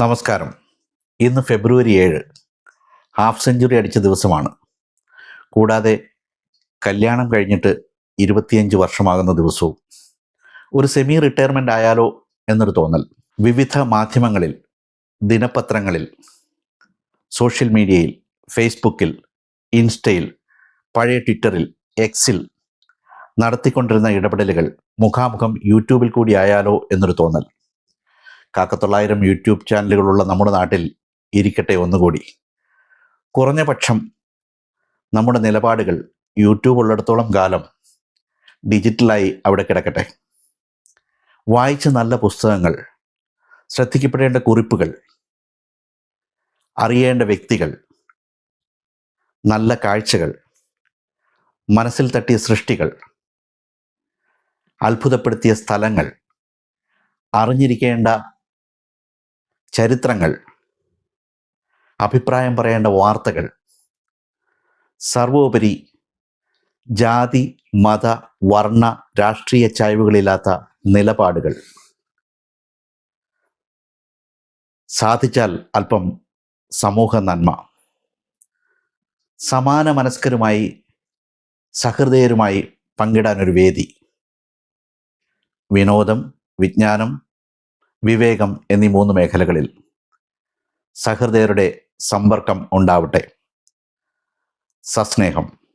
നമസ്കാരം. ഇന്ന് ഫെബ്രുവരി ഏഴ്. ഹാഫ് സെഞ്ചുറി അടിച്ച ദിവസമാണ്. കൂടാതെ കല്യാണം കഴിഞ്ഞിട്ട് ഇരുപത്തിയഞ്ച് വർഷമാകുന്ന ദിവസവും. ഒരു സെമി റിട്ടയർമെന്റ് ആയാലോ എന്നൊരു തോന്നൽ. വിവിധ മാധ്യമങ്ങളിൽ ദിനപത്രങ്ങളിൽ സോഷ്യൽ മീഡിയയിൽ ഫേസ്ബുക്കിൽ ഇൻസ്റ്റയിൽ പഴയ ട്വിറ്ററിൽ എക്സിൽ നടത്തിക്കൊണ്ടിരുന്ന ഇടപെടലുകൾ മുഖാമുഖം യൂട്യൂബിൽ കൂടി ആയാലോ എന്നൊരു തോന്നൽ. കാക്കത്തൊള്ളായിരം യൂട്യൂബ് ചാനലുകളുള്ള നമ്മുടെ നാട്ടിൽ ഇരിക്കട്ടെ ഒന്നുകൂടി. കുറഞ്ഞ പക്ഷം നമ്മുടെ നിലപാടുകൾ യൂട്യൂബ് ഉള്ളിടത്തോളം കാലം ഡിജിറ്റലായി അവിടെ കിടക്കട്ടെ. വായിച്ച നല്ല പുസ്തകങ്ങൾ ശ്രദ്ധിക്കപ്പെടേണ്ട കുറിപ്പുകൾ അറിയേണ്ട വ്യക്തികൾ നല്ല കാഴ്ചകൾ മനസ്സിൽ തട്ടിയ സൃഷ്ടികൾ അത്ഭുതപ്പെടുത്തിയ സ്ഥലങ്ങൾ അറിഞ്ഞിരിക്കേണ്ട ചരിത്രങ്ങൾ അഭിപ്രായം പറയേണ്ട വാർത്തകൾ സർവോപരി ജാതി മത വർണ രാഷ്ട്രീയ ചായ്വുകളില്ലാത്ത നിലപാടുകൾ. സാധിച്ചാൽ അല്പം സമൂഹ നന്മ. സമാന മനസ്കരുമായി സഹൃദയരുമായി പങ്കിടാനൊരു വേദി. വിനോദം വിജ്ഞാനം വിവേകം എന്നീ മൂന്ന് മേഖലകളിൽ സഹൃദയരുടെ സമ്പർക്കം ഉണ്ടാവട്ടെ. സസ്നേഹം.